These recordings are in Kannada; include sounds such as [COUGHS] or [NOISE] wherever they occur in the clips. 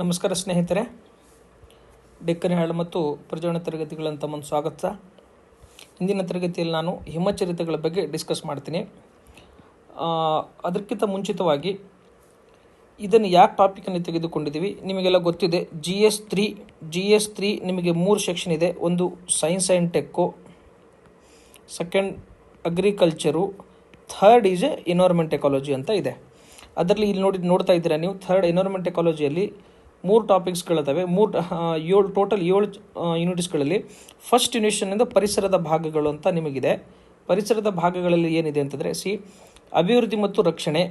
ನಮಸ್ಕಾರ ಸ್ನೇಹಿತರೆ. ಡೆಕ್ಕನ್ ಹೇಳ ಮತ್ತು ಪ್ರಜೋಣ ತರಗತಿಗಳಂತ ತಮ್ಮನ್ನು ಸ್ವಾಗತ. ಇಂದಿನ ತರಗತಿಯಲ್ಲಿ ನಾನು ಹಿಮಚರಿತೆಗಳ ಬಗ್ಗೆ ಡಿಸ್ಕಸ್ ಮಾಡ್ತೀನಿ. ಅದಕ್ಕಿಂತ ಮುಂಚಿತವಾಗಿ ಇದನ್ನು ಯಾಕೆ ಟಾಪಿಕನ್ನು ತೆಗೆದುಕೊಂಡಿದ್ದೀವಿ ನಿಮಗೆಲ್ಲ ಗೊತ್ತಿದೆ. G S three, G S three ನಿಮಗೆ ಮೂರು ಸೆಕ್ಷನ್ ಇದೆ. ಒಂದು science and tech second agriculture third is environment ecology ಅಂತ ಇದೆ. ಅದರಲ್ಲಿ ಇಲ್ಲಿ ನೋಡಿ, ನೋಡ್ತಾ ಇದ್ದೀರಾ ನೀವು? ಥರ್ಡ್ ಎನ್ವೈರ್ಮೆಂಟ್ ಎಕಾಲಜಿಯಲ್ಲಿ ಮೂರು ಟಾಪಿಕ್ಸ್ಗಳಿದ್ದಾವೆ ಮೂರು ಏಳು ಟೋಟಲ್ ಏಳು ಯೂನಿಟ್ಸ್ಗಳಲ್ಲಿ ಫಸ್ಟ್ ಯೂನಿಟ್ಸ್ನಿಂದ ಪರಿಸರದ ಭಾಗಗಳು ಅಂತ ನಿಮಗಿದೆ. ಪರಿಸರದ ಭಾಗಗಳಲ್ಲಿ ಏನಿದೆ ಅಂತಂದರೆ ಸಿ ಅಭಿವೃದ್ಧಿ ಮತ್ತು ರಕ್ಷಣೆ,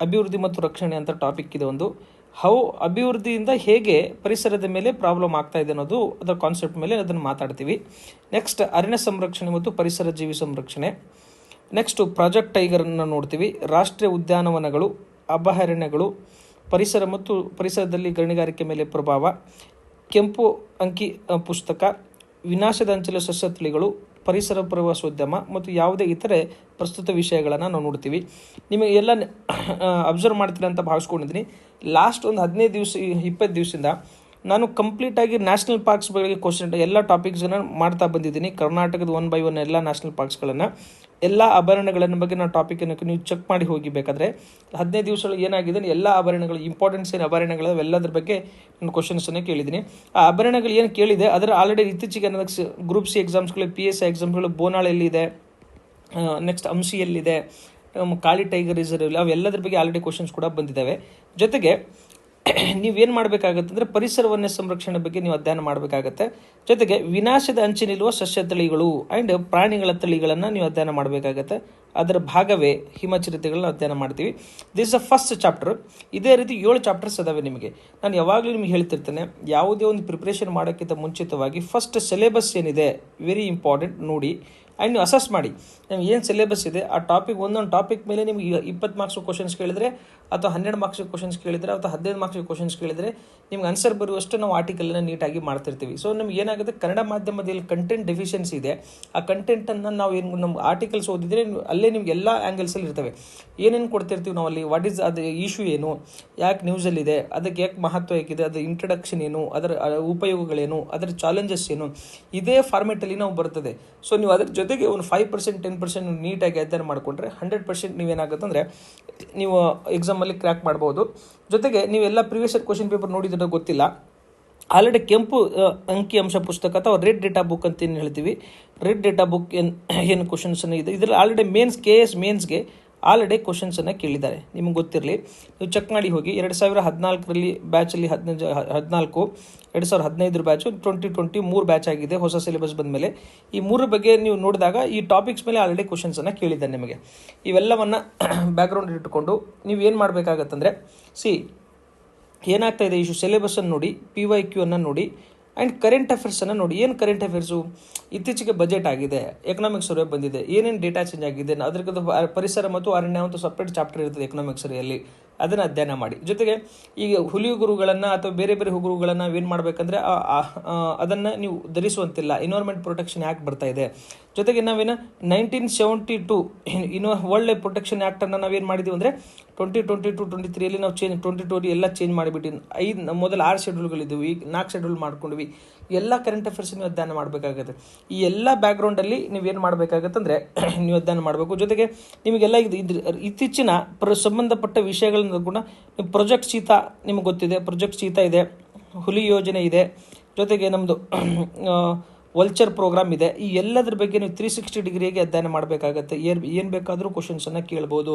ಅಭಿವೃದ್ಧಿ ಮತ್ತು ರಕ್ಷಣೆ ಅಂತ ಟಾಪಿಕ್ ಇದೆ ಒಂದು. ಹೌ ಅಭಿವೃದ್ಧಿಯಿಂದ ಹೇಗೆ ಪರಿಸರದ ಮೇಲೆ ಪ್ರಾಬ್ಲಮ್ ಆಗ್ತಾ ಇದೆ ಅನ್ನೋದು, ಅದರ ಕಾನ್ಸೆಪ್ಟ್ ಮೇಲೆ ಅದನ್ನು ಮಾತಾಡ್ತೀವಿ. ನೆಕ್ಸ್ಟ್ ಅರಣ್ಯ ಸಂರಕ್ಷಣೆ ಮತ್ತು ಪರಿಸರ ಜೀವಿ ಸಂರಕ್ಷಣೆ. ನೆಕ್ಸ್ಟು ಪ್ರಾಜೆಕ್ಟ್ ಟೈಗರನ್ನು ನೋಡ್ತೀವಿ. ರಾಷ್ಟ್ರೀಯ ಉದ್ಯಾನವನಗಳು, ಅಭಯಾರಣ್ಯಗಳು ಪರಿಸರ ಮತ್ತು ಪರಿಸರದಲ್ಲಿ ಗಣಿಗಾರಿಕೆ ಮೇಲೆ ಪ್ರಭಾವ. ಕೆಂಪು ಅಂಕಿ ಪುಸ್ತಕ. ವಿನಾಶದ ಅಂಚಲ ಸಸ್ಯತಳಿಗಳು, ಪರಿಸರ ಪ್ರವಾಸೋದ್ಯಮ ಮತ್ತು ಯಾವುದೇ ಇತರೆ ಪ್ರಸ್ತುತ ವಿಷಯಗಳನ್ನು ನಾವು ನೋಡ್ತೀವಿ. ನಿಮಗೆ ಎಲ್ಲ ಅಬ್ಸರ್ವ್ ಮಾಡ್ತೀರ ಅಂತ ಭಾವಿಸ್ಕೊಂಡಿದ್ದೀನಿ. ಲಾಸ್ಟ್ ಒಂದು ಹದಿನೈದು ದಿವಸ, ಇಪ್ಪತ್ತು ದಿವಸದಿಂದ ನಾನು ಕಂಪ್ಲೀಟಾಗಿ ನ್ಯಾಷನಲ್ ಪಾರ್ಕ್ಸ್ ಬಗ್ಗೆ ಕ್ವಶನ್ ಎಲ್ಲ ಟಾಪಿಕ್ಸ್ಗಳನ್ನು ಮಾಡ್ತಾ ಬಂದಿದ್ದೀನಿ. ಕರ್ನಾಟಕದ ಒನ್ ಬೈ ಒನ್ ಎಲ್ಲ ನ್ಯಾಷನಲ್ ಪಾರ್ಕ್ಸ್ಗಳನ್ನು ಎಲ್ಲ ಅಭಯಾರಣ್ಯಗಳನ್ನ ಬಗ್ಗೆ ನಾನು ಟಾಪಿಕನ್ನು ನೀವು ಚೆಕ್ ಮಾಡಿ ಹೋಗಿ ಬೇಕಾದರೆ. ಹದಿನೈದು ದಿವಸಗಳು ಏನಾಗಿದೆ ಎಲ್ಲ ಆಭರಣಗಳು ಇಂಪಾರ್ಟೆನ್ಸ್ ಏನು ಅಭಯಾರಣ್ಯಗಳು ಎಲ್ಲದ್ರ ಬಗ್ಗೆ ನಾನು ಕ್ವಶನ್ಸನ್ನು ಕೇಳಿದ್ದೀನಿ. ಆ ಅಭಯಾರಣ್ಯಗಳು ಏನು ಕೇಳಿದೆ, ಅದರ ಆಲ್ರೆಡಿ ಇತ್ತೀಚೆಗೆ ನನಗೆ ಗ್ರೂಪ್ ಸಿ ಎಕ್ಸಾಮ್ಸ್ಗಳು ಪಿ ಎಸ್ ಸಿ ಎಕ್ಸಾಮ್ಸ್ಗಳು ಬೋನಾಳಲ್ಲಿದೆ ನೆಕ್ಸ್ಟ್ ಅಂಶಿಯಲ್ಲಿದೆ ಕಾಳಿ ಟೈಗರ್ ರಿಸರ್ವ್ ಅವೆಲ್ಲದ್ರ ಬಗ್ಗೆ ಆಲ್ರೆಡಿ ಕ್ವಶನ್ಸ್ ಕೂಡ ಬಂದಿದ್ದಾವೆ. ಜೊತೆಗೆ ನೀವೇನು ಮಾಡಬೇಕಾಗತ್ತೆ ಅಂದರೆ ಪರಿಸರವನ್ನೇ ಸಂರಕ್ಷಣೆ ಬಗ್ಗೆ ನೀವು ಅಧ್ಯಯನ ಮಾಡಬೇಕಾಗತ್ತೆ. ಜೊತೆಗೆ ವಿನಾಶದ ಅಂಚಿನಿಲ್ಲುವ ಸಸ್ಯ ತಳಿಗಳು ಆ್ಯಂಡ್ ಪ್ರಾಣಿಗಳ ತಳಿಗಳನ್ನು ನೀವು ಅಧ್ಯಯನ ಮಾಡಬೇಕಾಗತ್ತೆ. ಅದರ ಭಾಗವೇ ಹಿಮಚರಿತೆಗಳನ್ನ ಅಧ್ಯಯನ ಮಾಡ್ತೀವಿ. ದಿಸ್ ಅ ಫಸ್ಟ್ ಚಾಪ್ಟರ್ ಇದೇ ರೀತಿ ಏಳು ಚಾಪ್ಟರ್ಸ್ ಅದಾವೆ ನಿಮಗೆ. ನಾನು ಯಾವಾಗಲೂ ನಿಮ್ಗೆ ಹೇಳ್ತಿರ್ತೇನೆ, ಯಾವುದೇ ಒಂದು ಪ್ರಿಪ್ರೇಷನ್ ಮಾಡೋಕ್ಕಿಂತ ಮುಂಚಿತವಾಗಿ ಫಸ್ಟ್ ಸಿಲೆಬಸ್ ಏನಿದೆ ವೆರಿ ಇಂಪಾರ್ಟೆಂಟ್ ನೋಡಿ. ಆ್ಯಂಡ್ ನೀವು ಅಸೆಸ್ ಮಾಡಿ. ನಿಮ್ಗೆ ಏನು ಸಿಲೆಬಸ್ ಇದೆ? ಆ ಟಾಪಿಕ್ ಒಂದೊಂದು ಟಾಪಿಕ್ ಮೇಲೆ ನಿಮಗೆ ಇಪ್ಪತ್ತು ಮಾರ್ಕ್ಸ್ ಕ್ವಶನ್ಸ್ ಕೇಳಿದರೆ ಅಥವಾ ಹನ್ನೆರಡು ಮಾರ್ಕ್ಸ್ ಕ್ವಶನ್ಸ್ ಕೇಳಿದರೆ ಅಥವಾ ಹದಿನೈದು ಮಾರ್ಕ್ಸ್ ಕ್ವಶನ್ಸ್ ಕೇಳಿದರೆ ನಿಮ್ಗೆ ಆನ್ಸರ್ ಬರುವಷ್ಟು ನಾವು ಆರ್ಟಿಕಲ್ನ ನೀಟಾಗಿ ಮಾಡ್ತಿರ್ತೀವಿ. ಸೊ ನಮ್ಗೆ ಏನಾಗುತ್ತೆ? ಕನ್ನಡ ಮಾಧ್ಯಮದಲ್ಲಿ ಕಂಟೆಂಟ್ ಡೆಫಿಷಿಯನ್ಸಿ ಇದೆ. ಆ ಕಂಟೆಂಟನ್ನು ನಾವು ಏನು ನಮ್ಮ ಆರ್ಟಿಕಲ್ಸ್ ಓದಿದರೆ ಅಲ್ಲೇ ನಿಮ್ಗೆ ಎಲ್ಲ ಆ್ಯಂಗಲ್ಸಲ್ಲಿ ಇರ್ತವೆ. ಏನೇನು ಕೊಡ್ತಿರ್ತೀವಿ ನಾವು ಅಲ್ಲಿ ವಾಟ್ ಈಸ್ ಅದು ಇಶ್ಯೂ ಏನು? ಯಾಕೆ ನ್ಯೂಸಲ್ಲಿದೆ ಅದಕ್ಕೆ ಯಾಕೆ ಮಹತ್ವ ಯಾಕಿದೆ ಅದರ ಇಂಟ್ರಡಕ್ಷನ್ ಏನು? ಅದರ ಉಪಯೋಗಗಳೇನು? ಅದರ ಚಾಲೆಂಜಸ್ ಏನು? ಇದೇ ಫಾರ್ಮೆಟಲ್ಲಿ ನಾವು ಬರ್ತದೆ. ಸೊ ನೀವು ಅದ್ರ ಜೊತೆಗೆ ಒಂದು ಫೈವ್ ಪರ್ಸೆಂಟ್ ಟೆನ್ ಪರ್ಸೆಂಟ್ ನೀಟಾಗಿ ಅಧ್ಯಯನ ಮಾಡಿಕೊಂಡ್ರೆ ಹಂಡ್ರೆಡ್ ಪರ್ಸೆಂಟ್ ನೀವೇನಾಗುತ್ತೆ ಅಂದರೆ, ನೀವು ಎಕ್ಸಾಮಲ್ಲಿ ಕ್ರ್ಯಾಕ್ ಮಾಡ್ಬೋದು. ಜೊತೆಗೆ ನೀವೆಲ್ಲ ಪ್ರಿವಿಯಸ್ ಕ್ವಶನ್ ಪೇಪರ್ ನೋಡಿದ್ರೆ ಗೊತ್ತಿಲ್ಲ. ಆಲ್ರೆಡಿ ಕೆಂಪು ಅಂಕಿ ಅಂಶ ಪುಸ್ತಕ ಅಥವಾ ರೆಡ್ ಡೇಟಾ ಬುಕ್ ಅಂತ ಏನು ಹೇಳ್ತೀವಿ? ರೆಡ್ ಡೇಟಾ ಬುಕ್ ಏನು ಏನು ಕ್ವಶನ್ಸ್ ಇದೆ. ಇದರಲ್ಲಿ ಆಲ್ರೆಡಿ ಮೇನ್ಸ್ ಕೆ ಎಸ್ ಮೇನ್ಸ್ಗೆ ಆಲ್ರೆಡಿ ಕ್ವಶನ್ಸನ್ನು ಕೇಳಿದ್ದಾರೆ. ನಿಮ್ಗೆ ಗೊತ್ತಿರಲಿ, ನೀವು ಚೆಕ್ ಮಾಡಿ ಹೋಗಿ, ಎರಡು ಸಾವಿರ ಹದಿನಾಲ್ಕರಲ್ಲಿ ಬ್ಯಾಚಲ್ಲಿ ಹದಿನೈದು, ಹದಿನಾಲ್ಕು, ಎರಡು ಸಾವಿರದ ಹದಿನೈದರ ಬ್ಯಾಚು ಟ್ವೆಂಟಿ ಟ್ವೆಂಟಿ ಮೂರು ಬ್ಯಾಚ್ ಆಗಿದೆ, ಹೊಸ ಸಿಲೆಬಸ್ ಬಂದಮೇಲೆ. ಈ ಮೂರ ಬಗ್ಗೆ ನೀವು ನೋಡಿದಾಗ ಈ ಟಾಪಿಕ್ಸ್ ಮೇಲೆ ಆಲ್ರೆಡಿ ಕ್ವಶನ್ಸನ್ನು ಕೇಳಿದ್ದಾರೆ ನಿಮಗೆ. ಇವೆಲ್ಲವನ್ನು ಬ್ಯಾಕ್ಗ್ರೌಂಡ್ [CLEARS THROAT] ಇಟ್ಟುಕೊಂಡು ನೀವು ಏನು ಮಾಡಬೇಕಾಗತ್ತಂದರೆ ಸಿ ಏನಾಗ್ತಾ ಇದೆ ಇಶು ಸಿಲೆಬಸ್ಸನ್ನು ನೋಡಿ ಪಿ ವೈ ಕ್ಯೂ ಅನ್ನು ನೋಡಿ ಆ್ಯಂಡ್ ಕರೆಂಟ್ ಅಫೇರ್ಸನ್ನು ನೋಡಿ, ಏನು ಕರೆಂಟ್ ಅಫೇರ್ಸು ಇತ್ತೀಚೆಗೆ ಬಜೆಟ್ ಆಗಿದೆ ಎಕನಾಮಿಕ್ ಸರ್ವೆ ಬಂದಿದೆ, ಏನೇನು ಡೇಟಾ ಚೇಂಜ್ ಆಗಿದೆ ಅದಕ್ಕೆ ಪರಿಸರ ಮತ್ತು ಅರಣ್ಯ ಅಂತ ಸಪ್ರೇಟ್ ಚಾಪ್ಟರ್ ಇರ್ತದೆ ಎಕನಾಮಿಕ್ಸ್ ಸರ್ವೆಯಲ್ಲಿ ಅದನ್ನು ಅಧ್ಯಯನ ಮಾಡಿ. ಜೊತೆಗೆ ಈಗ ಹುಲಿ ಗುರುಗಳನ್ನು ಅಥವಾ ಬೇರೆ ಬೇರೆ ಹುಗುರುಗಳನ್ನು ನಾವೇನು ಮಾಡಬೇಕಂದ್ರೆ ಅದನ್ನು ನೀವು ಧರಿಸುವಂತಿಲ್ಲ. ಎನ್ವೈರ್ಮೆಂಟ್ ಪ್ರೊಟೆಕ್ಷನ್ ಆ್ಯಕ್ಟ್ ಬರ್ತಾ ಇದೆ. ಜೊತೆಗೆ ನಾವೇನು ನೈನ್ಟೀನ್ ಸೆವೆಂಟಿ ಟು ಇನ್ನು ವರ್ಲ್ಡ್ ಪ್ರೊಟೆಕ್ಷನ್ ಆ್ಯಕ್ಟನ್ನು ನಾವೇನು ಮಾಡಿದ್ದೀವಿ ಅಂದರೆ ಟ್ವೆಂಟಿ ಟ್ವೆಂಟಿ ಟು ಟ್ವೆಂಟಿ ತ್ರೀಯಲ್ಲಿ ನಾವು ಚೇಂಜ್ ಟ್ವೆಂಟಿ ಟ್ವೆಂಟಿ ಎಲ್ಲ ಚೇಂಜ್ ಮಾಡಿಬಿಟ್ಟು ಐದು, ಮೊದಲು ಆರು ಶೆಡ್ಯೂಲ್ಗಳಿದ್ದೀವಿ ಈಗ ನಾಲ್ಕು ಶೆಡ್ಯೂಲ್ ಮಾಡ್ಕೊಂಡ್ವಿ. ಎಲ್ಲ ಕರೆಂಟ್ ಅಫೇರ್ಸ್ ನೀವು ಅಧ್ಯಯನ ಮಾಡಬೇಕಾಗುತ್ತೆ. ಈ ಎಲ್ಲ ಬ್ಯಾಕ್ಗ್ರೌಂಡಲ್ಲಿ ನೀವೇನು ಮಾಡಬೇಕಾಗತ್ತೆ ಅಂದರೆ [COUGHS] ನೀವು ಅಧ್ಯಯನ ಮಾಡಬೇಕು. ಜೊತೆಗೆ ನಿಮಗೆಲ್ಲ ಇದು ಇದ್ರ ಇತ್ತೀಚಿನ ಪ್ರ, ಸಂಬಂಧಪಟ್ಟ ವಿಷಯಗಳನ್ನ ನೀವು ಪ್ರೊಜೆಕ್ಟ್ ಶೀತ ನಿಮಗೆ ಗೊತ್ತಿದೆ ಪ್ರೊಜೆಕ್ಟ್ ಶೀತ ಇದೆ, ಹುಲಿ ಯೋಜನೆ ಇದೆ, ಜೊತೆಗೆ ನಮ್ಮದು ವಲ್ಚರ್ ಪ್ರೋಗ್ರಾಮ್ ಇದೆ. ಈ ಎಲ್ಲದ್ರ ಬಗ್ಗೆ ನೀವು ತ್ರೀ ಸಿಕ್ಸ್ಟಿ ಡಿಗ್ರಿಗೆ ಅಧ್ಯಯನ ಮಾಡಬೇಕಾಗತ್ತೆ. ಏನು ಏನು ಬೇಕಾದರೂ ಕ್ವಶನ್ಸನ್ನು ಕೇಳ್ಬೋದು.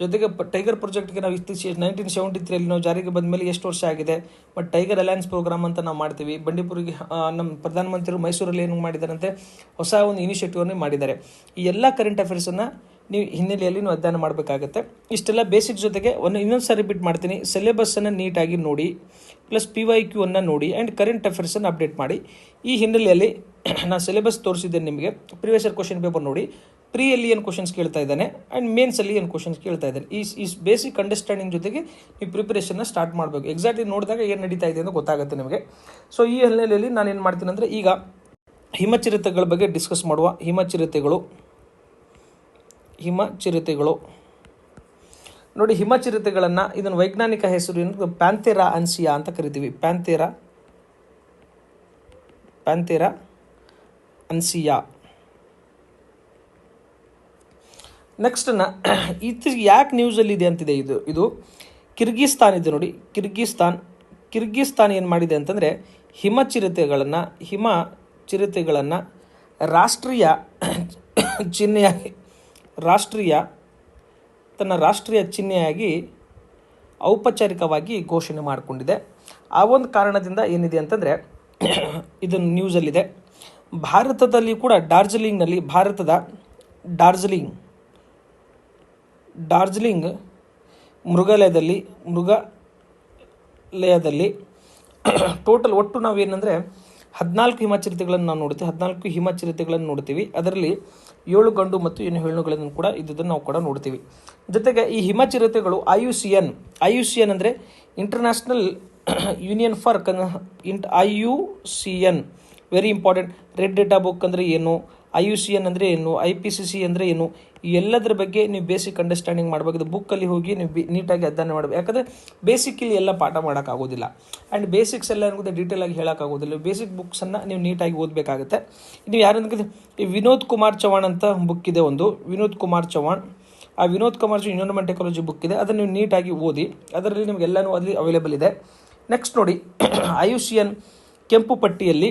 ಜೊತೆಗೆ ಟೈಗರ್ ಪ್ರಾಜೆಕ್ಟ್ಗೆ ನಾವು ಇತ್ತೀಚೆಗೆ ನೈನ್ಟೀನ್ ಸೆವೆಂಟಿ ತ್ರೀಯಲ್ಲಿ ನಾವು ಜಾರಿಗೆ ಬಂದ ಮೇಲೆ ಎಷ್ಟು ವರ್ಷ ಆಗಿದೆ? ಬಟ್ ಟೈಗರ್ ಅಲಯನ್ಸ್ ಪ್ರೋಗ್ರಾಮ್ ಅಂತ ನಾವು ಮಾಡ್ತೀವಿ. ಬಂಡೀಪುರಿಗೆ ನಮ್ಮ ಪ್ರಧಾನಮಂತ್ರಿಗಳು ಮೈಸೂರಲ್ಲಿ ಏನು ಮಾಡಿದಾರಂತೆ ಹೊಸ ಒಂದು ಇನಿಷಿಯೇಟಿವನ್ನು ಮಾಡಿದ್ದಾರೆ. ಈ ಎಲ್ಲ ಕರೆಂಟ್ ಅಫೇರ್ಸನ್ನು ನೀವು ಹಿನ್ನೆಲೆಯಲ್ಲಿ ನೀವು ಅಧ್ಯಯನ ಮಾಡಬೇಕಾಗತ್ತೆ. ಇಷ್ಟೆಲ್ಲ ಬೇಸಿಕ್ ಜೊತೆಗೆ ಒಂದು ಇನ್ನೊಂದು ಸಾರಿ ರಿಪೀಟ್ ಮಾಡ್ತೀನಿ. ಸಿಲೆಬಸ್ಸನ್ನು ನೀಟಾಗಿ ನೋಡಿ ಪ್ಲಸ್ ಪಿ ವೈ ಕ್ಯೂ ಅನ್ನು ನೋಡಿ ಆ್ಯಂಡ್ ಕರೆಂಟ್ ಅಫೇರ್ಸನ್ನು ಅಪ್ಡೇಟ್ ಮಾಡಿ. ಈ ಹಿನ್ನೆಲೆಯಲ್ಲಿ ನಾನು ಸಿಲೆಬಸ್ ತೋರಿಸಿದ್ದೇನೆ ನಿಮಗೆ. ಪ್ರಿವಿಯಸ್ ಇಯರ್ ಕ್ವಶನ್ ಪೇಪರ್ ನೋಡಿ. ಪ್ರೀಯಲ್ಲಿ ಏನು ಕ್ವಶನ್ಸ್ ಕೇಳ್ತಾ ಇದ್ದಾನೆ ಆ್ಯಂಡ್ ಮೇನ್ಸಲ್ಲಿ ಏನು ಕ್ವಶನ್ಸ್ ಕೇಳ್ತಾ ಇದ್ದಾನೆ. ಈ ಈ ಬೇಸಿಕ್ ಅಂಡರ್ಸ್ಟ್ಯಾಂಡಿಂಗ್ ಜೊತೆಗೆ ನೀವು ಪ್ರಿಪರೇಷನ್ನ ಸ್ಟಾರ್ಟ್ ಮಾಡಬೇಕು. ಎಕ್ಸಾಕ್ಟ್ಲಿ ನೋಡಿದಾಗ ಏನು ನಡೀತಾ ಇದೆ ಅಂತ ಗೊತ್ತಾಗುತ್ತೆ ನಿಮಗೆ. ಸೊ ಈ ಹಿನ್ನೆಲೆಯಲ್ಲಿ ನಾನು ಏನು ಮಾಡ್ತೀನಿ ಅಂದರೆ ಈಗ ಹಿಮಚಿರತೆಗಳ ಬಗ್ಗೆ ಡಿಸ್ಕಸ್ ಮಾಡುವ. ಹಿಮಚಿರತೆಗಳು ಹಿಮಚಿರತೆಗಳು. ನೋಡಿ, ಹಿಮಚಿರತೆಗಳನ್ನು ಇದನ್ನು ವೈಜ್ಞಾನಿಕ ಹೆಸರು ಏನು? ಪ್ಯಾಂಥೆರಾ ಅನ್ಸಿಯಾ ಅಂತ ಕರಿತೀವಿ. ಪ್ಯಾಂಥೆರಾ ಪ್ಯಾಂಥೆರಾ ಅನ್ಸಿಯಾ. ನೆಕ್ಸ್ಟ್ನ ಇದು ಯಾಕೆ ನ್ಯೂಸಲ್ಲಿ ಇದೆ ಅಂತಿದೆ ಇದು? ಇದು ಕಿರ್ಗಿಸ್ತಾನ್ ಇದೆ ನೋಡಿ. ಕಿರ್ಗಿಸ್ತಾನ್ ಕಿರ್ಗಿಸ್ತಾನ್ ಏನು ಮಾಡಿದೆ ಅಂತಂದರೆ ಹಿಮ ಚಿರತೆಗಳನ್ನು ಹಿಮ ಚಿರತೆಗಳನ್ನು ರಾಷ್ಟ್ರೀಯ ಚಿಹ್ನೆಯಾಗಿ ರಾಷ್ಟ್ರೀಯ, ತನ್ನ ರಾಷ್ಟ್ರೀಯ ಚಿಹ್ನೆಯಾಗಿ ಔಪಚಾರಿಕವಾಗಿ ಘೋಷಣೆ ಮಾಡಿಕೊಂಡಿದೆ. ಆ ಒಂದು ಕಾರಣದಿಂದ ಏನಿದೆ ಅಂತಂದರೆ ಇದನ್ನು ನ್ಯೂಸಲ್ಲಿದೆ ಭಾರತದಲ್ಲಿ ಕೂಡ ಡಾರ್ಜಿಲಿಂಗ್ನಲ್ಲಿ, ಭಾರತದ ಡಾರ್ಜಿಲಿಂಗ್ ಡಾರ್ಜಿಲಿಂಗ್ ಮೃಗಾಲಯದಲ್ಲಿ ಮೃಗಾಲಯದಲ್ಲಿ ಟೋಟಲ್ ಒಟ್ಟು ನಾವೇನಂದರೆ ಹದಿನಾಲ್ಕು ಹಿಮಚಿರತೆಗಳನ್ನು ನಾವು ನೋಡ್ತೀವಿ ಹದಿನಾಲ್ಕು ಹಿಮಚಿರತೆಗಳನ್ನು ನೋಡ್ತೀವಿ ಅದರಲ್ಲಿ ಏಳು ಗಂಡು ಮತ್ತು ಏನು ಹೆಣ್ಣುಗಳನ್ನು ಕೂಡ ಇದ್ದುದನ್ನು ನಾವು ಕೂಡ ನೋಡ್ತೀವಿ. ಜೊತೆಗೆ ಈ ಹಿಮಚಿರತೆಗಳು I U C N I U C N ಅಂದರೆ ಇಂಟರ್ನ್ಯಾಷನಲ್ ಯೂನಿಯನ್ ಫಾರ್ ಕನ್ int I U C N very important red data book ಅಂದರೆ ಏನು? ಐ ಯು ಸಿ ಎನ್ ಅಂದರೆ ಏನು? ಐ ಪಿ ಸಿ ಸಿ ಅಂದರೆ ಏನು? ಎಲ್ಲದರ ಬಗ್ಗೆ ನೀವು ಬೇಸಿಕ್ ಅಂಡರ್ಸ್ಟ್ಯಾಂಡಿಂಗ್ ಮಾಡಬೇಕು. ಬುಕ್ಕಲ್ಲಿ ಹೋಗಿ ನೀವು ಬಿ ನೀಟಾಗಿ ಅಧ್ಯಯನ ಮಾಡಬೇಕು. ಯಾಕಂದರೆ ಬೇಸಿಕಲ್ಲಿ ಎಲ್ಲ ಪಾಠ ಮಾಡೋಕ್ಕಾಗೋದಿಲ್ಲ. ಆ್ಯಂಡ್ ಬೇಸಿಕ್ಸ್ ಎಲ್ಲ ಏನಾಗುತ್ತೆ ಡೀಟೇಲ್ ಆಗಿ ಹೇಳೋಕ್ಕಾಗೋದಿಲ್ಲ. ಬೇಸಿಕ್ ಬುಕ್ಸನ್ನು ನೀವು ನೀಟಾಗಿ ಓದಬೇಕಾಗುತ್ತೆ. ನೀವು ಯಾರಂದ್ರೆ ಈ ವಿನೋದ್ ಕುಮಾರ್ ಚೌಹಾಣ್ ಅಂತ ಬುಕ್ ಇದೆ ಒಂದು. ವಿನೋದ್ ಕುಮಾರ್ ಚೌಹಾಣ್ ಆ Vinod Kumar environment ecology book ಇದೆ. ಅದನ್ನು ನೀವು ನೀಟಾಗಿ ಓದಿ, ಅದರಲ್ಲಿ ನಿಮಗೆಲ್ಲನೂ ಅಲ್ಲಿ ಅವೈಲೇಬಲ್ ಇದೆ. ನೆಕ್ಸ್ಟ್ ನೋಡಿ [COUGHS] ಆಯುಷಿಯನ್ ಕೆಂಪು ಪಟ್ಟಿಯಲ್ಲಿ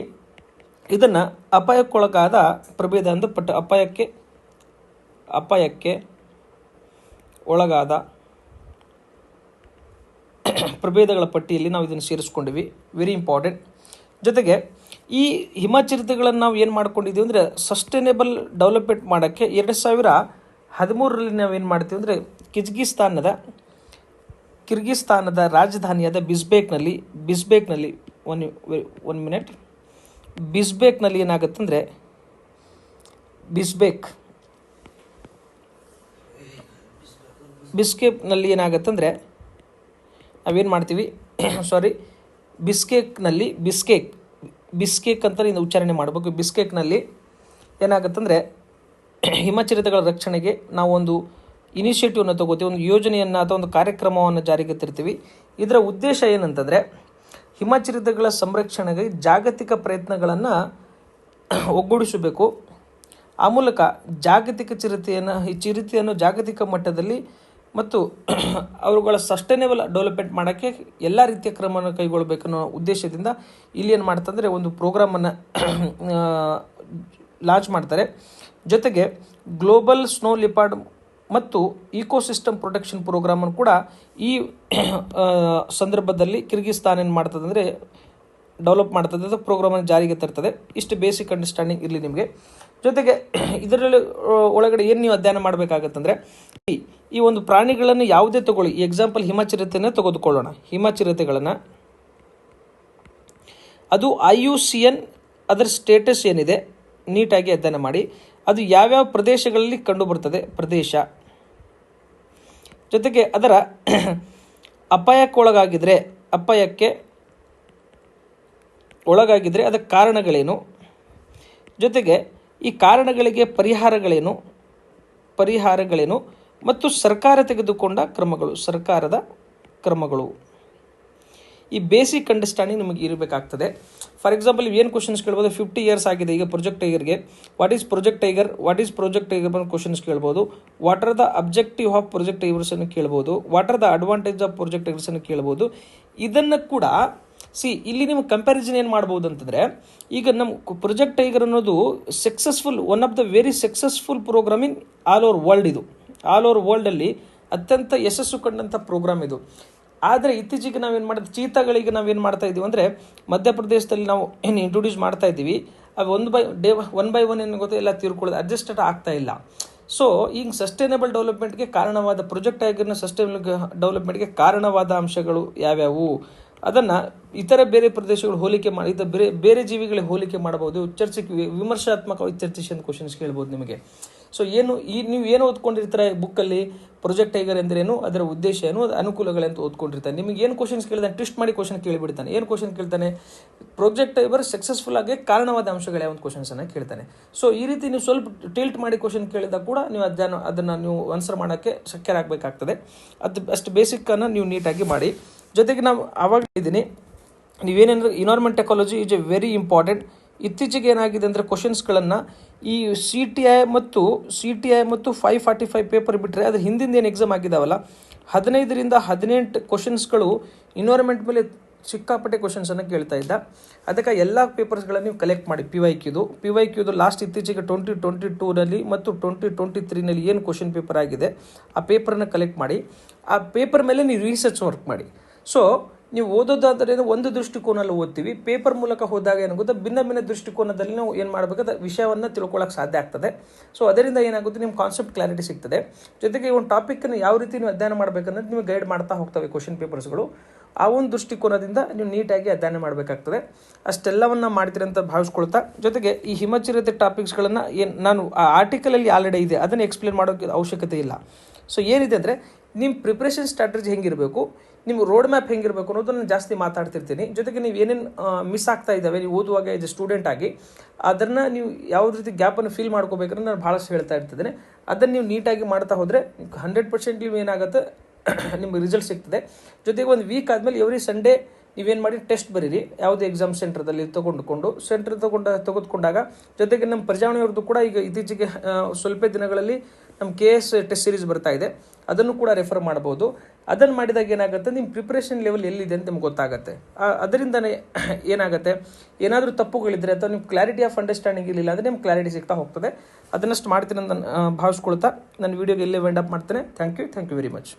ಇದನ್ನು ಅಪಾಯಕ್ಕೊಳಗಾದ ಪ್ರಭೇದ ಎಂದು ಪಟ್ಟ ಅಪಾಯಕ್ಕೆ ಅಪಾಯಕ್ಕೆ ಒಳಗಾದ ಪ್ರಭೇದಗಳ ಪಟ್ಟಿಯಲ್ಲಿ ನಾವು ಇದನ್ನು ಸೇರಿಸ್ಕೊಂಡಿವಿ. ವೆರಿ ಇಂಪಾರ್ಟೆಂಟ್ ಜೊತೆಗೆ ಈ ಹಿಮಚಿರತೆಗಳನ್ನು ನಾವು ಏನು ಮಾಡ್ಕೊಂಡಿದ್ದೀವಿ ಅಂದರೆ ಸಸ್ಟೈನೇಬಲ್ ಡೆವಲಪ್ಮೆಂಟ್ ಮಾಡೋಕ್ಕೆ ಎರಡು ಸಾವಿರ ಹದಿಮೂರರಲ್ಲಿ ನಾವು ಏನು ಮಾಡ್ತೀವಿ ಅಂದರೆ ಕಿರ್ಗಿಸ್ತಾನದ ಕಿರ್ಗಿಸ್ತಾನದ ರಾಜಧಾನಿಯಾದ ಬಿಸ್ಬೇಕ್ನಲ್ಲಿ ಬಿಸ್ಬೇಕ್ನಲ್ಲಿ ಒನ್ ಒನ್ ಮಿನಿಟ್ ಬಿಸ್ಬೇಕ್ನಲ್ಲಿ ಏನಾಗುತ್ತಂದರೆ ಬಿಸ್ಬೇಕ್. ಬಿಸ್ಕೇಪ್ನಲ್ಲಿ ಏನಾಗುತ್ತಂದರೆ ನಾವೇನು ಮಾಡ್ತೀವಿ? [CLEARS THROAT] ಸಾರಿ ಬಿಸ್ಕೇಕ್ನಲ್ಲಿ ಬಿಸ್ಕೇಕ್ ಬಿಸ್ಕೇಕ್ ಅಂತ ಇನ್ನು ಉಚ್ಚಾರಣೆ ಮಾಡಬೇಕು. ಬಿಸ್ಕೇಕ್ನಲ್ಲಿ ಏನಾಗುತ್ತಂದರೆ [CLEARS THROAT] ಹಿಮಚರಿತಗಳ ರಕ್ಷಣೆಗೆ ನಾವೊಂದು ಇನಿಷಿಯೇಟಿವ್ನ ತಗೋತೀವಿ, ಒಂದು ಯೋಜನೆಯನ್ನು ಅಥವಾ ಒಂದು ಕಾರ್ಯಕ್ರಮವನ್ನು ಜಾರಿಗೆ ತರ್ತೀವಿ. ಇದರ ಉದ್ದೇಶ ಏನಂತಂದರೆ ಹಿಮಚಿರತೆಗಳ ಸಂರಕ್ಷಣೆಗೆ ಜಾಗತಿಕ ಪ್ರಯತ್ನಗಳನ್ನು ಒಗ್ಗೂಡಿಸಬೇಕು. ಆ ಮೂಲಕ ಜಾಗತಿಕ ಚಿರತೆಯನ್ನು, ಈ ಚಿರತೆಯನ್ನು ಜಾಗತಿಕ ಮಟ್ಟದಲ್ಲಿ ಮತ್ತು ಅವುಗಳ ಸಸ್ಟೈನೇಬಲ್ ಡೆವಲಪ್ಮೆಂಟ್ ಮಾಡೋಕ್ಕೆ ಎಲ್ಲ ರೀತಿಯ ಕ್ರಮವನ್ನು ಕೈಗೊಳ್ಳಬೇಕನ್ನೋ ಉದ್ದೇಶದಿಂದ ಇಲ್ಲಿ ಏನು ಮಾಡ್ತಂದರೆ ಒಂದು ಪ್ರೋಗ್ರಾಮನ್ನು ಲಾಂಚ್ ಮಾಡ್ತಾರೆ. ಜೊತೆಗೆ ಗ್ಲೋಬಲ್ ಸ್ನೋ ಲಿಪಾರ್ಡ್ ಮತ್ತು ಈಕೋಸಿಸ್ಟಮ್ ಪ್ರೊಟೆಕ್ಷನ್ ಪ್ರೋಗ್ರಾಮನ್ನು ಕೂಡ ಈ ಸಂದರ್ಭದಲ್ಲಿ ಕಿರ್ಗಿಸ್ತಾನ್ ಏನು ಮಾಡ್ತದೆ ಅಂದರೆ ಡೆವಲಪ್ ಮಾಡ್ತದೆ ಅದು ಪ್ರೋಗ್ರಾಮನ್ನು ಜಾರಿಗೆ ತರ್ತದೆ. ಇಷ್ಟು ಬೇಸಿಕ್ ಅಂಡರ್ಸ್ಟ್ಯಾಂಡಿಂಗ್ ಇರಲಿ ನಿಮಗೆ. ಜೊತೆಗೆ ಇದರಲ್ಲಿ ಒಳಗಡೆ ಏನು ನೀವು ಅಧ್ಯಯನ ಮಾಡಬೇಕಾಗತ್ತಂದರೆ ಈ ಈ ಒಂದು ಪ್ರಾಣಿಗಳನ್ನು ಯಾವುದೇ ತಗೊಳ್ಳಿ. ಎಕ್ಸಾಂಪಲ್ ಹಿಮಚಿರತೆನೇ ತೆಗೆದುಕೊಳ್ಳೋಣ. ಹಿಮಚಿರತೆಗಳನ್ನು ಅದು ಐ ಯು ಸಿ ಎನ್ ಅದರ ಸ್ಟೇಟಸ್ ಏನಿದೆ, ನೀಟಾಗಿ ಅಧ್ಯಯನ ಮಾಡಿ. ಅದು ಯಾವ್ಯಾವ ಪ್ರದೇಶಗಳಲ್ಲಿ ಕಂಡುಬರ್ತದೆ? ಪ್ರದೇಶ. ಜೊತೆಗೆ ಅದರ ಅಪಾಯಕ್ಕೊಳಗಾಗಿದ್ರೆ, ಅಪಾಯಕ್ಕೆ ಒಳಗಾಗಿದ್ರೆ ಅದಕ್ಕೆ ಕಾರಣಗಳೇನು? ಜೊತೆಗೆ ಈ ಕಾರಣಗಳಿಗೆ ಪರಿಹಾರಗಳೇನು? ಪರಿಹಾರಗಳೇನು? ಮತ್ತು ಸರ್ಕಾರ ತೆಗೆದುಕೊಂಡ ಕ್ರಮಗಳು, ಸರ್ಕಾರದ ಕ್ರಮಗಳು. ಈ ಬೇಸಿಕ್ ಅಂಡರ್ಸ್ಟ್ಯಾಂಡಿಂಗ್ ನಿಮಗೆ ಇರಬೇಕಾಗ್ತದೆ. ಫಾರ್ ಎಕ್ಸಾಂಪಲ್ ಏನು ಕ್ವಶನ್ಸ್ ಕೇಳ್ಬೋದು? ಫಿಫ್ಟಿ ಇಯರ್ಸ್ ಆಗಿದೆ ಈಗ project ಟೈಗರ್ಗೆ what is project tiger what is project tiger ಬಂದು ಕ್ವಶನ್ಸ್ ಕೇಳ್ಬೋದು. What are the objective of project tigers ಅನ್ನು ಕೇಳ್ಬೋದು. What are the advantage of project tigers ಅನ್ನು ಕೇಳ್ಬೋದು. ಇದನ್ನು ಕೂಡ ಸಿ ಇಲ್ಲಿ ನೀವು ಕಂಪ್ಯಾರಿಸನ್ ಏನು ಮಾಡ್ಬೋದು ಅಂತಂದರೆ, ಈಗ ನಮ್ಮ ಪ್ರೊಜೆಕ್ಟ್ ಟೈಗರ್ ಅನ್ನೋದು successful one of the very successful program in all over world ಇದು. ಆಲ್ ಓವರ್ ವರ್ಲ್ಡಲ್ಲಿ ಅತ್ಯಂತ ಯಶಸ್ಸು ಕಂಡಂಥ ಪ್ರೋಗ್ರಾಮ್ ಇದು. ಆದರೆ ಇತ್ತೀಚೆಗೆ ನಾವೇನು ಮಾಡಿದ್ವಿ ಚೀತಾಗಳಿಗೆ ನಾವೇನು ಮಾಡ್ತಾ ಇದ್ದೀವಿ ಅಂದರೆ ಮಧ್ಯಪ್ರದೇಶದಲ್ಲಿ ನಾವು ಏನು ಇಂಟ್ರೊಡ್ಯೂಸ್ ಮಾಡ್ತಾ ಇದ್ದೀವಿ. ಅವು ಒಂದು by, day one by one ಏನು ಗೊತ್ತಾ, ಎಲ್ಲ ತೀರ್ಕೊಳ್ಳೋದು ಅಡ್ಜಸ್ಟೆಡ್ ಆಗ್ತಾ ಇಲ್ಲ. ಸೊ ಈಗ ಸಸ್ಟೈನಬಲ್ ಡೆವಲಪ್ಮೆಂಟ್ಗೆ ಕಾರಣವಾದ ಪ್ರೊಜೆಕ್ಟ್ ಆಗಿರೋ ಸಸ್ಟೈನಬಲ್ ಡೆವಲಪ್ಮೆಂಟ್ಗೆ ಕಾರಣವಾದ ಅಂಶಗಳು ಯಾವ್ಯಾವು? ಅದನ್ನು ಇತರ ಬೇರೆ ಪ್ರದೇಶಗಳು ಹೋಲಿಕೆ ಮಾಡಿ ಬೇರೆ ಬೇರೆ ಜೀವಿಗಳಿಗೆ ಹೋಲಿಕೆ ಮಾಡಬಹುದು. ಚರ್ಚೆಗೆ ವಿ- ವಿಮರ್ಶಾತ್ಮಕವಾಗಿ ಚರ್ಚಿಸಿ ಅಂತ ಕ್ವಶನ್ಸ್ ಕೇಳ್ಬೋದು ನಿಮಗೆ. ಸೊ ಏನು, ಈ, ನೀವು ಏನು ಓದ್ಕೊಂಡಿರ್ತಾರೆ ಬುಕ್ಕಲ್ಲಿ ಪ್ರೊಜೆಕ್ಟ್ ಟೈಗರ್ ಎಂದರೇನು? ಅದರ ಉದ್ದೇಶ ಏನು? ಅದರ ಅನುಕೂಲಗಳಂತ ಓದ್ಕೊಂಡಿರ್ತಾನೆ ನಿಮಗೆ ಏನು ಕ್ವಶನ್ಸ್ ಕೇಳಿದಾನೆ? ಟ್ವಿಸ್ಟ್ ಮಾಡಿ ಕ್ವಶನ್ ಕೇಳಿಬಿಡ್ತಾನೆ. ಏನು ಕ್ವಶನ್ ಕೇಳ್ತಾನೆ? ಪ್ರೊಜೆಕ್ಟ್ ಟೈಗರ್ ಸಕ್ಸಸ್ಫುಲ್ ಆಗಿ ಕಾರಣವಾದ ಅಂಶಗಳು ಯಾವ ಒಂದು ಕ್ವಶನ್ಸನ್ನು ಕೇಳ್ತಾನೆ. ಸೊ ಈ ರೀತಿ ನೀವು ಸ್ವಲ್ಪ ಟಿಲ್ಟ್ ಮಾಡಿ ಕ್ವಶನ್ ಕೇಳಿದಾಗ ಕೂಡ ನೀವು ಅದನ್ನು ಅದನ್ನು ನೀವು ಆನ್ಸರ್ ಮಾಡೋಕ್ಕೆ ಶಕ್ಯರಾಗಬೇಕಾಗ್ತದೆ. ಅದು ಅಷ್ಟು ಬೇಸಿಕ್ಕನ್ನು ನೀವು ನೀಟಾಗಿ ಮಾಡಿ. ಜೊತೆಗೆ ನಾವು ಆವಾಗ ಇದ್ದೀನಿ ನೀವೇನಂದ್ರೆ environment technology is a very important ಇತ್ತೀಚೆಗೆ ಏನಾಗಿದೆ ಅಂದರೆ ಕ್ವಶನ್ಸ್ಗಳನ್ನು ಈ ಸಿ ಟಿ ಐ ಮತ್ತು ಸಿ ಟಿ ಐ ಮತ್ತು ಫೈವ್ ಫಾರ್ಟಿ ಫೈವ್ ಪೇಪರ್ ಬಿಟ್ಟರೆ ಅದ್ರ ಹಿಂದಿಂದ ಏನು ಎಕ್ಸಾಮ್ ಆಗಿದ್ದಾವಲ್ಲ ಹದಿನೈದರಿಂದ ಹದಿನೆಂಟು ಕ್ವಶನ್ಸ್ಗಳು ಇನ್ವಾರ್ಮೆಂಟ್ ಮೇಲೆ ಸಿಕ್ಕಾಪಟ್ಟೆ ಕ್ವಶನ್ಸನ್ನು ಕೇಳ್ತಾ ಇದ್ದ. ಅದಕ್ಕೆ ಎಲ್ಲ ಪೇಪರ್ಸ್ಗಳನ್ನು ನೀವು ಕಲೆಕ್ಟ್ ಮಾಡಿ. ಪಿ ವೈ ಕ್ಯೂದು ಪಿ ವೈ ಕ್ಯೂದು ಲಾಸ್ಟ್ ಇತ್ತೀಚೆಗೆ ಟ್ವೆಂಟಿ ಟ್ವೆಂಟಿ ಟೂನಲ್ಲಿ ಮತ್ತು ಟ್ವೆಂಟಿ ಟ್ವೆಂಟಿ ತ್ರೀನಲ್ಲಿ ಏನು ಕ್ವಶನ್ ಪೇಪರ್ ಆಗಿದೆ, ಆ ಪೇಪರನ್ನು ಕಲೆಕ್ಟ್ ಮಾಡಿ. ಆ ಪೇಪರ್ ಮೇಲೆ ನೀವು ರಿಸರ್ಚ್ ವರ್ಕ್ ಮಾಡಿ. ಸೊ ನೀವು ಓದೋದಾದ್ರೆ ಒಂದು ದೃಷ್ಟಿಕೋನಲ್ಲಿ ಓದ್ತೀವಿ. ಪೇಪರ್ ಮೂಲಕ ಹೋದಾಗ ಏನಾಗುತ್ತೆ? ಭಿನ್ನ ಭಿನ್ನ ದೃಷ್ಟಿಕೋನದಲ್ಲಿ ನಾವು ಏನು ಮಾಡಬೇಕಾದ ವಿಷಯವನ್ನು ತಿಳ್ಕೊಳ್ಳೋಕೆ ಸಾಧ್ಯ ಆಗ್ತದೆ. ಸೊ ಅದರಿಂದ ಏನಾಗುತ್ತೆ? ನಿಮ್ಮ ಕಾನ್ಸೆಪ್ಟ್ ಕ್ಲಾರಿಟಿ ಸಿಗ್ತದೆ. ಜೊತೆಗೆ ಒಂದು ಟಾಪಿಕನ್ನು ಯಾವ ರೀತಿ ನೀವು ಅಧ್ಯಯನ ಮಾಡಬೇಕನ್ನೋದು ನಿಮಗೆ ಗೈಡ್ ಮಾಡ್ತಾ ಹೋಗ್ತವೆ ಕ್ವಶನ್ ಪೇಪರ್ಸ್ಗಳು ಆ ಒಂದು ದೃಷ್ಟಿಕೋನದಿಂದ ನೀವು ನೀಟಾಗಿ ಅಧ್ಯಯನ ಮಾಡಬೇಕಾಗ್ತದೆ. ಅಷ್ಟೆಲ್ಲವನ್ನ ಮಾಡ್ತೀರಿ ಅಂತ ಭಾವಿಸ್ಕೊಳ್ತಾ. ಜೊತೆಗೆ ಈ ಹಿಮಚಿರತೆ ಟಾಪಿಕ್ಸ್ಗಳನ್ನು ಏನು ನಾನು ಆ ಆರ್ಟಿಕಲಲ್ಲಿ ಆಲ್ರೆಡಿ ಇದೆ. ಅದನ್ನು ಎಕ್ಸ್ಪ್ಲೇನ್ ಮಾಡೋಕ್ಕೆ ಅವಶ್ಯಕತೆ ಇಲ್ಲ. ಸೊ ಏನಿದೆ ಅಂದರೆ ನಿಮ್ಮ ಪ್ರಿಪ್ರೇಷನ್ ಸ್ಟ್ರಾಟಜಿ ಹೆಂಗಿರಬೇಕು? ನಿಮ್ಮ ರೋಡ್ ಮ್ಯಾಪ್ ಹೆಂಗಿರಬೇಕು ಅನ್ನೋದನ್ನು ಜಾಸ್ತಿ ಮಾತಾಡ್ತಿರ್ತೀನಿ. ಜೊತೆಗೆ ನೀವು ಏನೇನು ಮಿಸ್ ಆಗ್ತಾ ಇದ್ದಾವೆ, ನೀವು ಓದುವಾಗ ಇದು ಸ್ಟೂಡೆಂಟ್ ಆಗಿ, ಅದನ್ನು ನೀವು ಯಾವ ರೀತಿ ಗ್ಯಾಪನ್ನು ಫೀಲ್ ಮಾಡ್ಕೋಬೇಕಂದ್ರೆ ನಾನು ಭಾಳಷ್ಟು ಹೇಳ್ತಾ ಇರ್ತಿದ್ದೇನೆ. ಅದನ್ನು ನೀವು ನೀಟಾಗಿ ಮಾಡ್ತಾ ಹೋದರೆ ಹಂಡ್ರೆಡ್ ಪರ್ಸೆಂಟ್ ನೀವು ಏನಾಗುತ್ತೆ, ನಿಮ್ಗೆ ರಿಸಲ್ಟ್ ಸಿಗ್ತದೆ. ಜೊತೆಗೆ ಒಂದು ವೀಕ್ ಆದಮೇಲೆ ಎವ್ರಿ ಸಂಡೇ ನೀವೇನು ಮಾಡಿ ಟೆಸ್ಟ್ ಬರೀರಿ. ಯಾವುದೇ ಎಕ್ಸಾಮ್ ಸೆಂಟರ್ದಲ್ಲಿ ತೊಗೊಂಡುಕೊಂಡು ಸೆಂಟರ್ ತೊಗೊಂಡ, ತೆಗೆದುಕೊಂಡಾಗ ಜೊತೆಗೆ ನಮ್ಮ ಪ್ರಜಾವಣೆಯವ್ರದ್ದು ಕೂಡ ಈಗ ಇತ್ತೀಚೆಗೆ ಸ್ವಲ್ಪ ದಿನಗಳಲ್ಲಿ ನಮ್ಮ ಕೆ ಎಸ್ ಟೆಸ್ಟ್ ಸೀರೀಸ್ ಬರ್ತಾ ಇದೆ. ಅದನ್ನು ಕೂಡ ರೆಫರ್ ಮಾಡ್ಬೋದು ಅದನ್ನು ಮಾಡಿದಾಗ ಏನಾಗುತ್ತೆ? ನಿಮ್ಮ ಪ್ರಿಪ್ರೇಷನ್ ಲೆವೆಲ್ ಎಲ್ಲಿದೆ ಅಂತ ನಿಮ್ಗೆ ಗೊತ್ತಾಗುತ್ತೆ. ಅದರಿಂದನೇ [COUGHS] ಏನಾಗುತ್ತೆ? ಏನಾದರೂ ತಪ್ಪುಗಳಿದ್ರೆ ಅಥವಾ ನಿಮ್ಮ ಕ್ಲಾರಿಟಿ ಆಫ್ ಅಂಡರ್ಸ್ಟ್ಯಾಂಡಿಂಗ್ ಇರಲಿಲ್ಲ ಅಂದರೆ ನಿಮ್ಗೆ ಕ್ಲಾರಿಟಿ ಸಿಗ್ತಾ ಹೋಗ್ತದೆ. ಅದನ್ನಷ್ಟು ಮಾಡ್ತೀನಿ ಅಂತ ನಾನು ಭಾವಿಸ್ಕೊಳ್ತಾ. ನನ್ನ ವೀಡಿಯೋಗೆ ಇಲ್ಲೇ ವೆಂಡ್ ಅಪ್ ಮಾಡ್ತೇನೆ. Thank you thank you very much